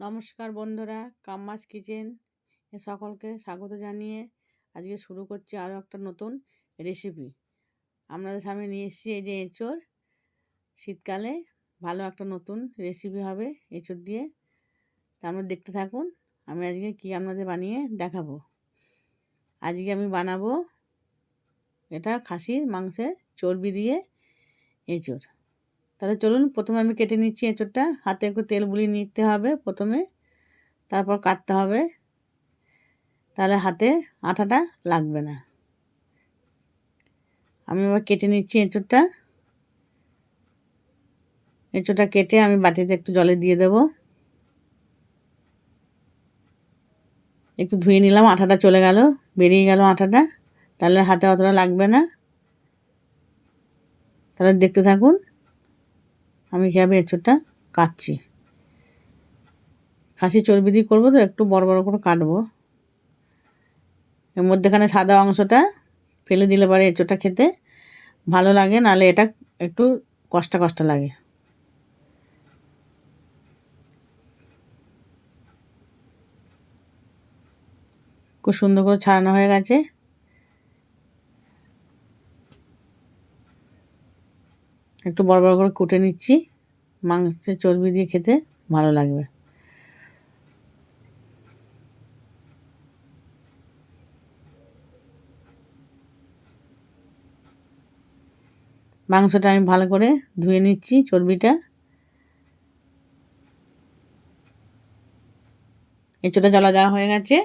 নমস্কার বন্ধুরা, কাম্মাস কিচেন এ সকলকে স্বাগত জানিয়ে আজকে শুরু করছি আরও একটা নতুন রেসিপি আপনাদের সামনে নিয়ে এসেছি এই যে এঁচড়। শীতকালে ভালো একটা নতুন রেসিপি হবে এঁচড় দিয়ে। তার মধ্যে দেখতে থাকুন, আমি আজকে কি আপনাদের বানিয়ে দেখাবো। আজকে আমি বানাবো এটা খাসির মাংসের চর্বি দিয়ে এঁচড়। তাহলে চলুন প্রথমে আমি কেটে নিচ্ছি এঁচোড়টা। হাতে একটু তেল বুলিয়ে নিতে হবে প্রথমে, তারপর কাটতে হবে। তাহলে হাতে আঠাটা লাগবে না। আমি আবার কেটে নিচ্ছি এঁচোড়টা। এঁচোড়টা কেটে আমি বাটিতে একটু জলে দিয়ে দেব। একটু ধুয়ে নিলাম, আঠাটা চলে গেল, বেরিয়ে গেল আঠাটা। তাহলে হাতে অতটা লাগবে না। তাহলে দেখতে থাকুন। আমি কীভাবে এঁচোড়টা কাটছি? খাসি চর্বি দিয়ে করব তো, একটু বড় বড় করে কাটবো। এর মধ্যেখানে সাদা অংশটা ফেলে দিলে পরে এঁচোড়টা খেতে। ভালো লাগে নাহলে এটা একটু কষ্ট কষ্ট লাগে। খুব সুন্দর করে ছাড়ানো হয়ে গেছে। একটু বড় বড় করে কুটে নিচ্ছি। মাংসের চর্বি দিয়ে খেতে ভালো লাগবে। মাংসটা আমি ভালো করে ধুয়ে নিচ্ছি চর্বিটা। এঁচোটা জ্বালা দেওয়া হয়ে গেছে।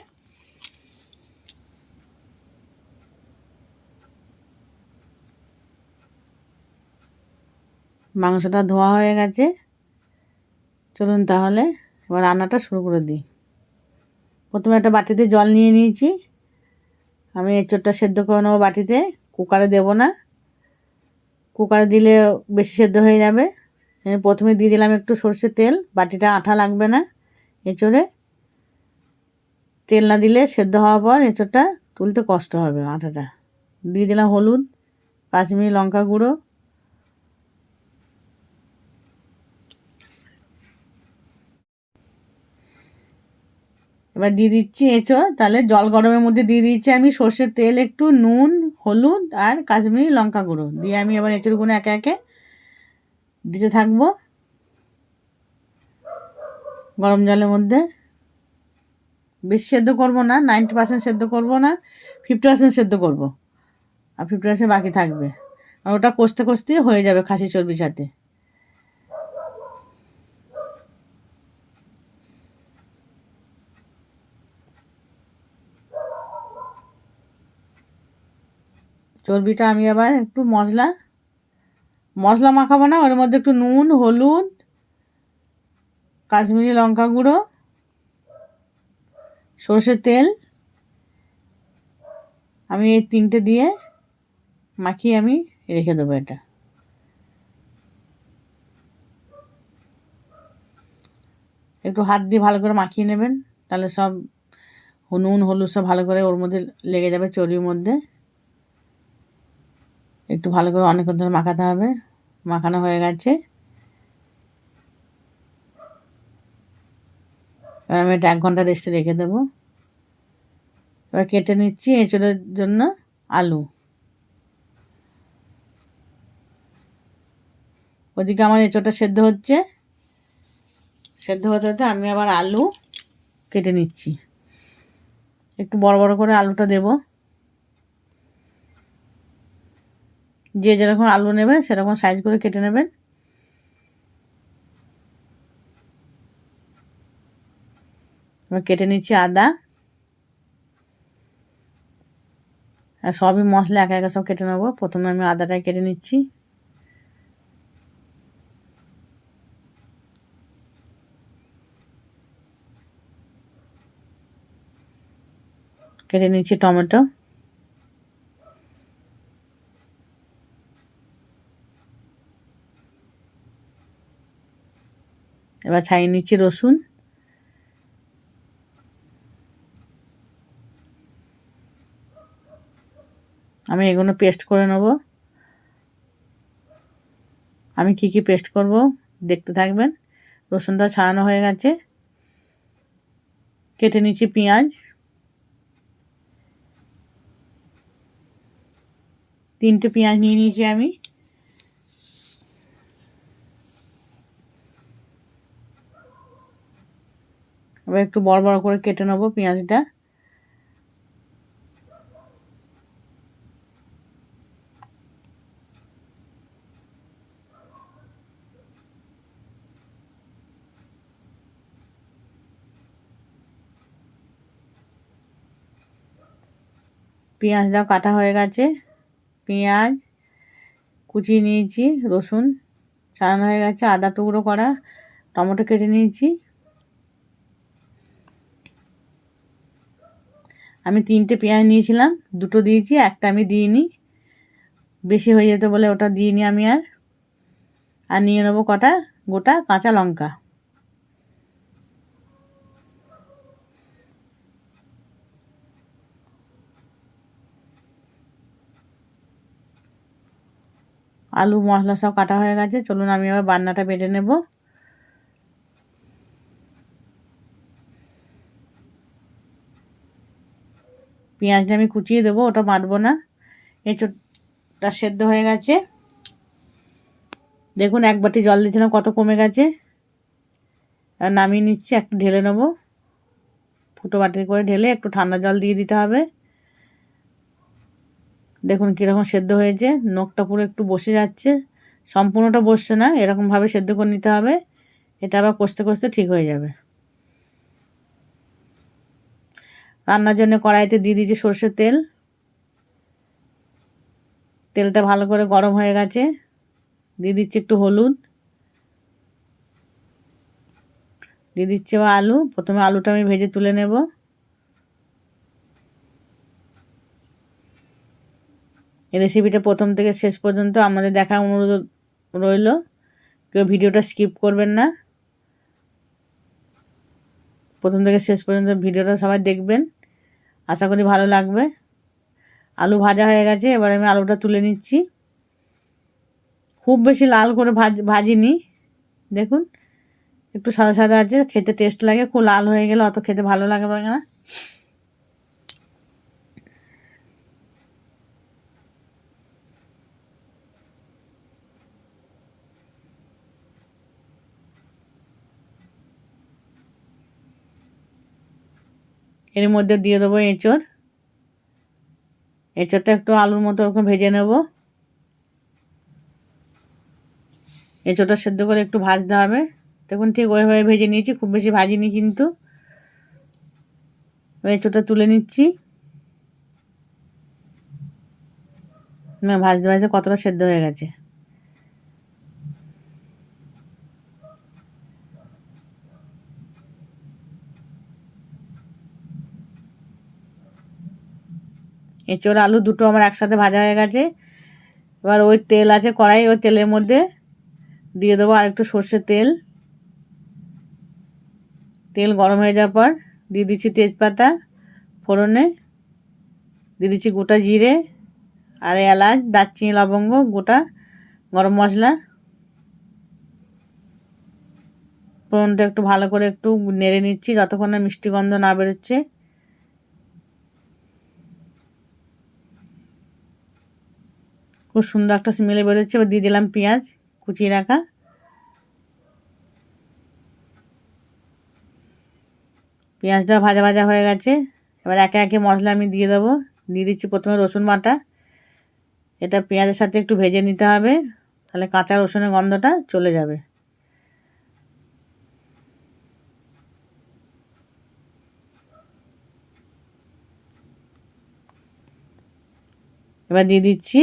মাংসটা ধোয়া হয়ে গেছে। চলুন তাহলে এবার রান্নাটা শুরু করে দিই। প্রথমে একটা বাটিতে জল নিয়ে নিয়েছি। আমি এঁচোড়টা সেদ্ধ করে নেব বাটিতে। কুকারে দেবো না। কুকারে দিলে বেশি সেদ্ধ হয়ে যাবে। প্রথমে দিয়ে দিলাম একটু সর্ষের তেল। বাটিটা আঠা লাগবে না এঁচোড়ে। তেল না দিলে সেদ্ধ হওয়ার পর এঁচোড়টা তুলতে কষ্ট হবে আঠাটা। দিয়ে দিলাম হলুদ, কাশ্মীরি লঙ্কা গুঁড়ো। এবার দিয়ে দিচ্ছি এঁচো, তাহলে জল গরমের মধ্যে দিয়ে দিচ্ছি আমি সর্ষের তেল একটু, নুন, হলুদ আর কাশ্মীরি লঙ্কা গুঁড়ো। দিয়ে আমি এবার এঁচোড়গুলো একে একে দিতে থাকব গরম জলের মধ্যে। বেশি সেদ্ধ করব না, নাইনটি পার্সেন্ট সেদ্ধ করব না, ফিফটি পার্সেন্ট সেদ্ধ করব। আর ফিফটি পার্সেন্ট বাকি থাকবে। আর ওটা কষতে কষতেই হয়ে যাবে খাসি চর্বির সাথে। চর্বিটা আমি আবার একটু মশলা মশলা মাখাবো না, ওর মধ্যে একটু নুন, হলুদ, কাশ্মীরি লঙ্কা গুঁড়ো, সর্ষের তেল, আমি এই তিনটে দিয়ে মাখিয়ে আমি রেখে দেবো এটা। একটু হাত দিয়ে ভালো করে মাখিয়ে নেবেন, তাহলে সব নুন, হলুদ সব ভালো করে ওর মধ্যে লেগে যাবে চর্বির মধ্যে। একটু ভালো করে অনেকক্ষণ ধরে মাখাতে হবে। মাখানো হয়ে গেছে। এবার আমি এটা এক ঘণ্টা রেস্টে রেখে দেবো। এবার কেটে নিচ্ছি এঁচড়ের জন্য আলু। ওদিকে আমার এঁচড়টা সেদ্ধ হচ্ছে। সেদ্ধ হতে হতে আমি আবার আলু কেটে নিচ্ছি। একটু বড় বড় করে আলুটা দেবো। যে যেরকম আলু নেবে, সেরকম সাইজ করে কেটে নেবেন। কেটে নিচ্ছি আদা। আর সবই মশলা একা একা সব কেটে নেব। প্রথমে আমি আদাটাই কেটে নিচ্ছি। কেটে নিচ্ছি টমেটো। এবার ছাইয়ে নিচ্ছি রসুন। আমি এগুলো পেস্ট করে নেব। আমি কি কি পেস্ট করব দেখতে থাকবেন। রসুনটা ছাড়ানো হয়ে গেছে। কেটে নিচ্ছি পেঁয়াজ। তিনটে পেঁয়াজ নিয়ে নিয়েছি আমি। একটু বড় বড় করে কেটে নেব পেঁয়াজটা। পেঁয়াজটাও কাটা হয়ে গেছে। পেঁয়াজ, কুচিয়ে নিয়েছি, রসুন ছাড়ানো হয়ে গেছে, আদা টুকরো করা, টমেটো কেটে নিয়েছি। আমি তিনটে পেঁয়াজ নিয়েছিলাম, দুটো দিয়েছি, একটা আমি দিইনি। বেশি হয়ে যেত বলে ওটা দিইনি আমি আর। আর নিয়ে নেব কটা? গোটা কাঁচা লঙ্কা। আলু মশলা সব কাটা হয়ে গেছে, চলুন আমি এবার বান্নাটা বেটে নেব। পেঁয়াজটা আমি কুচিয়ে দেবো, ওটা বাটবো না। এঁচোড়টা সেদ্ধ হয়ে গেছে। দেখুন, এক বাটি জল দিয়েছিলাম, কত কমে গেছে। আর নামিয়ে নিচ্ছি, একটু ঢেলে নেব। ফুটো বাটি করে ঢেলে একটু ঠান্ডা জল দিয়ে দিতে হবে। দেখুন, কীরকম সেদ্ধ হয়েছে। নখটা পুরো একটু বসে যাচ্ছে। সম্পূর্ণটা বসছে না, এরকমভাবে সেদ্ধ করে নিতে হবে। এটা আবার কষতে কষতে ঠিক হয়ে যাবে। রান্নার জন্য কড়াইতে দিয়ে দিয়েছি সর্ষের তেল। তেলটা ভালো করে গরম হয়ে গেছে। দিয়ে দিচ্ছি একটু হলুদ। দিয়ে দিচ্ছি এবার আলু। প্রথমে আলুটা আমি ভেজে তুলে নেব। এই রেসিপিটা প্রথম থেকে শেষ পর্যন্ত আমাদের দেখা অনুরোধ রইল। কেউ ভিডিওটা স্কিপ করবেন না। প্রথম থেকে শেষ পর্যন্ত ভিডিওটা সবাই দেখবেন। আশা করি ভালো লাগবে। আলু ভাজা হয়ে গেছে, এবার আমি আলুটা তুলে নিচ্ছি। খুব বেশি লাল করে ভাজ, ভাজিনি। দেখুন, একটু সাদা সাদা আছে, খেতে টেস্ট লাগে, খুব লাল হয়ে গেলে অত খেতে ভালো লাগবে না। এর মধ্যে দিয়ে দেবো এঁচড়। এঁচড়টা একটু আলুর মতো ওরকম ভেজে নেব। এঁচড়টা সেদ্ধ করে একটু ভাজতে হবে। দেখুন ঠিক ওইভাবে ভেজে নিয়েছি, খুব বেশি ভাজিনি কিন্তু। এঁচড়টা তুলে নিচ্ছি। না, ভাজতে ভাজতে কতটা সেদ্ধ হয়ে গেছে। এঁচোড়, আলু দুটো আমার একসাথে ভাজা হয়ে গেছে। এবার ওই তেল আছে কড়াই, ওই তেলের মধ্যে দিয়ে দেবো আর একটু সর্ষের তেল। তেল গরম হয়ে যাওয়ার পর দিয়ে দিচ্ছি তেজপাতা ফোড়নে, দিয়ে দিচ্ছি গোটা জিরে আর এলাচ, দারচিনি, লবঙ্গ, গোটা গরম মশলা। ফোড়নটা একটু ভালো করে একটু নেড়ে নিচ্ছি, যতক্ষণ না মিষ্টি গন্ধ না বেরোচ্ছে। খুব সুন্দর একটা স্মেলে বেরোচ্ছে। এবার দিয়ে দিলাম পেঁয়াজ, কুচিয়ে রাখা। পেঁয়াজটা ভাজা ভাজা হয়ে গেছে। এবার একে একে মশলা আমি দিয়ে দেবো। দিয়ে দিচ্ছি প্রথমে রসুন বাটা। এটা পেঁয়াজের সাথে একটু ভেজে নিতে হবে। তাহলে কাঁচা রসুনের গন্ধটা চলে যাবে। এবার দিয়ে দিচ্ছি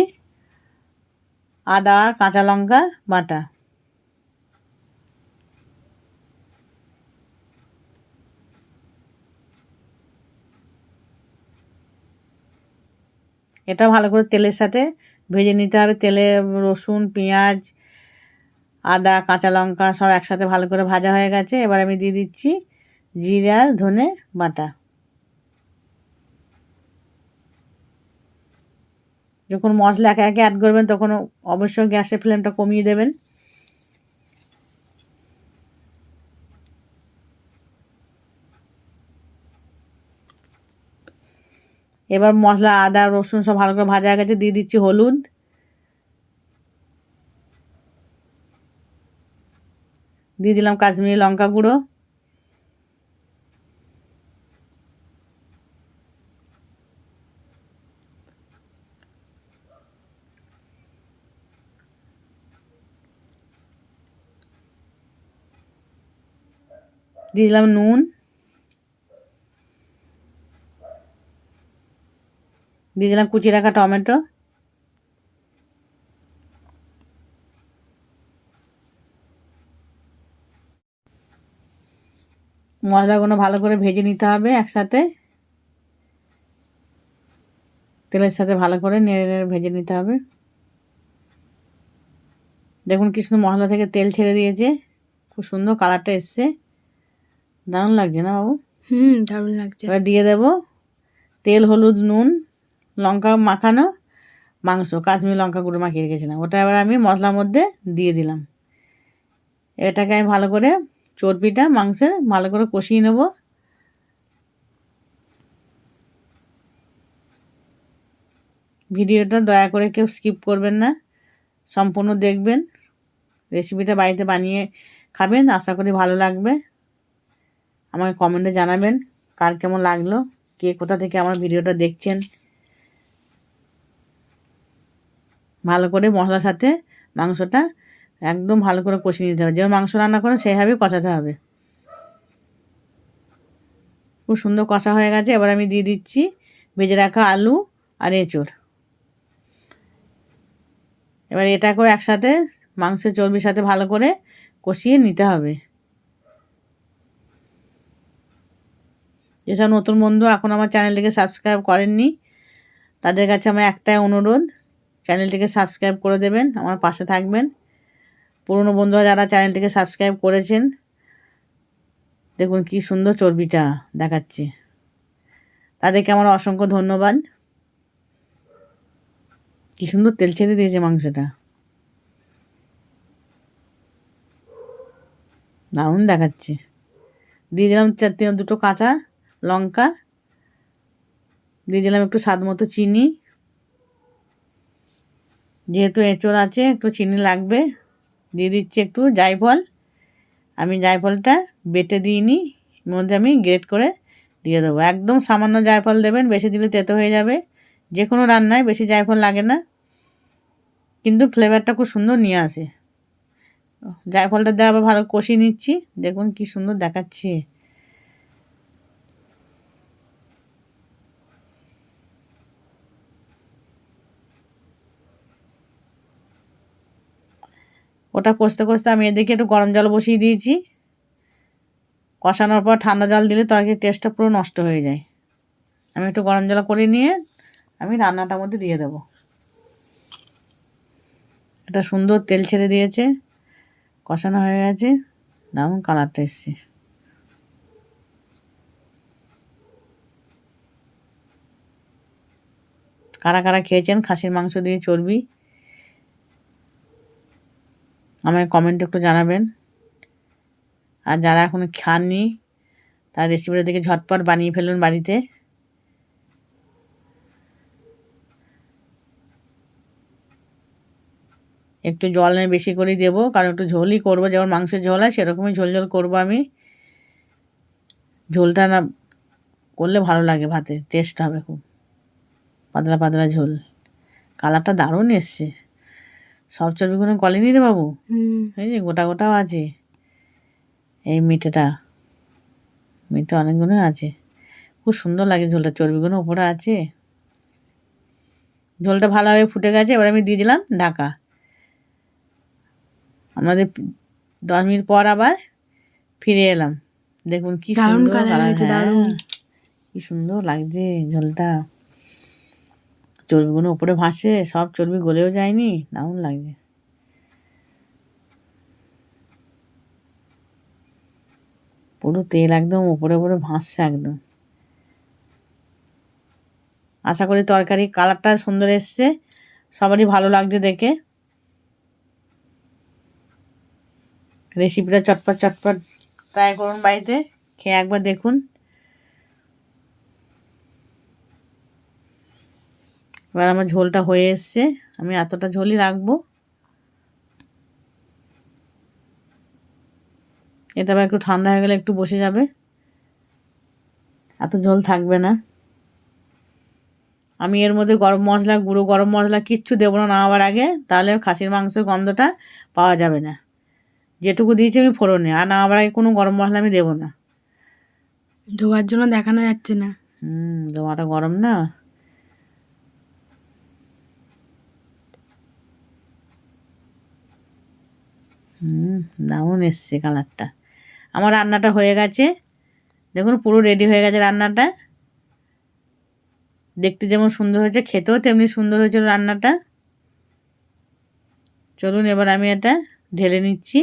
আদা আর কাঁচা লঙ্কা, বাটা। এটা ভালো করে তেলের সাথে ভেজে নিতে হবে। তেলে রসুন, পেঁয়াজ, আদা, কাঁচা লঙ্কা সব একসাথে ভালো করে ভাজা হয়ে গেছে। এবার আমি দিয়ে দিচ্ছি জিরা, ধনে, বাটা। যখন মশলা একে একে অ্যাড করবেন, তখন অবশ্যই গ্যাসের ফ্লেমটা কমিয়ে দেবেন। এবার মশলা, আদা, রসুন সব ভালো করে ভাজা গেছে, দিয়ে দিচ্ছি হলুদ। দিয়ে দিলাম কাশ্মীরি লঙ্কা গুঁড়ো। দিয়ে দিলাম নুন। দিয়ে দিলাম কুচি রাখা টমেটো। মশলাগুলো ভালো করে ভেজে নিতে হবে একসাথে। তেলের সাথে ভালো করে নেড়ে নেড়ে ভেজে নিতে হবে। দেখুন কি সুন্দর মশলা থেকে তেল ছেড়ে দিয়েছে। খুব সুন্দর কালারটা এসছে। দারুণ লাগছে না বাবু? হুম দারুণ লাগছে। এবার দিয়ে দেবো তেল হলুদ নুন লঙ্কা মাখানো মাংস কাশ্মীর লঙ্কা গুঁড়ো মাখিয়ে রেখেছিলাম। ওটা এবার আমি মশলার মধ্যে দিয়ে দিলাম। এটাকে আমি ভালো করে চর্বিটা মাংসের ভালো করে কষিয়ে নেব। ভিডিওটা দয়া করে কেউ স্কিপ করবেন না সম্পূর্ণ দেখবেন। রেসিপিটা বাড়িতে বানিয়ে খাবেন আশা করি ভালো লাগবে। আমাকে কমেন্টে জানাবেন কার কেমন লাগল, কে কোথা থেকে আমার ভিডিওটা দেখছেন। ভালো করে মশলার সাথে মাংসটা একদম ভালো করে কষিয়ে নিতে হবে। যেমন মাংস রান্না করেন সেইভাবেই কষাতে হবে। খুব সুন্দর কষা হয়ে গেছে। এবার আমি দিয়ে দিচ্ছি ভেজে রাখা আলু আর এঁচড়। এবার এটাকেও একসাথে মাংসের চর্বির সাথে ভালো করে কষিয়ে নিতে হবে। যেসব নতুন বন্ধু এখন আমার চ্যানেলটিকে সাবস্ক্রাইব করেননি, তাদের কাছে আমার একটাই অনুরোধ, চ্যানেলটিকে সাবস্ক্রাইব করে দেবেন, আমার পাশে থাকবেন। পুরনো বন্ধুরা যারা চ্যানেলটিকে সাবস্ক্রাইব করেছেন, দেখুন কি সুন্দর চর্বিটা দেখাচ্ছে। তাদেরকে আমার অসংখ্য ধন্যবাদ। কি সুন্দর তেল ছেড়ে দিয়েছে মাংসটা। দারুণ দেখাচ্ছে। দিয়ে দিলাম চার দুটো কাঁচা লঙ্কা, দিয়ে দিলাম একটু স্বাদ মতো চিনি। যেহেতু এঁচড় আছে, একটু চিনি লাগবে, দিয়ে দিচ্ছি একটু জায়ফল। আমি জায়ফলটা বেটে দিইনি, এর মধ্যে আমি গ্রেট করে দিয়ে দেবো। একদম সামান্য জায়ফল দেবেন, বেশি দিলে তেতো হয়ে যাবে। যে কোনো রান্নায় বেশি জায়ফল লাগে না, কিন্তু ফ্লেভারটা খুব সুন্দর নিয়ে আসে। জায়ফলটা দিয়ে আবার ভালো কষিয়ে নিচ্ছি, দেখুন কি সুন্দর দেখাচ্ছে। ওটা কষতে কষতে আমি এদিকে একটু গরম জল বসিয়ে দিয়েছি। কষানোর পর ঠান্ডা জল দিলে তরকারির টেস্টটা পুরো নষ্ট হয়ে যায়। আমি একটু গরম জল করে নিয়ে আমি রান্নাটার মধ্যে দিয়ে দেবো। এটা সুন্দর তেল ছেড়ে দিয়েছে, কষানো হয়ে গেছে, দারুণ কালারটা এসছে। কারা কারা খেয়েছেন খাসির মাংস দিয়ে চর্বি? আমায় কমেন্টে একটু জানাবেন। আর যারা এখনও খাননি, তার রেসিপিটা দেখে ঝটপট বানিয়ে ফেলুন বাড়িতে। একটু জল আমি বেশি করেই দেবো, কারণ একটু ঝোলই করব, যেমন মাংসের ঝোল হয়, সেরকমই ঝোল ঝোল করব আমি। ঝোলটা না করলে ভালো লাগে ভাতে টেস্ট হবে খুব। পাতলা পাতলা ঝোল। কালারটা দারুণ এসছে। সব চর্বিগুলো গলেনি রে বাবু এই যে গোটা গোটাও আছে। এই মিঠেটা মিঠে অনেকগুলো আছে। খুব সুন্দর লাগে ঝোলটা চর্বিগুলো ওপরে আছে। ঝোলটা ভালোভাবে ফুটে গেছে এবার আমি দিয়ে দিলাম ঢাকা। আমাদের দশ মিনিট পর আবার ফিরে এলাম। দেখুন কি সুন্দর কালার কালার হয়েছে দারুণ। কি সুন্দর লাগছে ঝোলটা। চর্বিগুলো উপরে ভাসে, সব চর্বি গলেও যায়নি, দারুণ লাগছে। পুরো তেল একদম উপরে উপরে ভাসছে একদম। আশা করি তরকারি কালারটা সুন্দর এসছে, সবারই ভালো লাগছে দেখে। রেসিপিটা চটপট চটপট ট্রাই করুন বাড়িতে, খেয়ে একবার দেখুন। এবার আমার ঝোলটা হয়ে এসছে। আমি এতটা ঝোলই রাখব। এটা আবার একটু ঠান্ডা হয়ে গেলে একটু বসে যাবে। এত ঝোল থাকবে না। আমি এর মধ্যে গরম মশলা গুঁড়ো গরম মশলা কিচ্ছু দেবো না নামাবার আগে। তাহলে খাসির মাংসের গন্ধটা পাওয়া যাবে না। যেটুকু দিয়েছি আমি ফোড়নে। আর নামাবার আগে কোনো গরম মশলা আমি দেবো না। ধোয়ার জন্য দেখানো যাচ্ছে না। হুম দোয়াটা গরম না। হুম, দারুণ এসছে কালারটা। আমার রান্নাটা হয়ে গেছে। দেখুন, পুরো রেডি হয়ে গেছে রান্নাটা। দেখতে যেমন সুন্দর হয়েছে, খেতেও তেমনি সুন্দর হয়েছিল রান্নাটা। চলুন, এবার আমি এটা ঢেলে নিচ্ছি।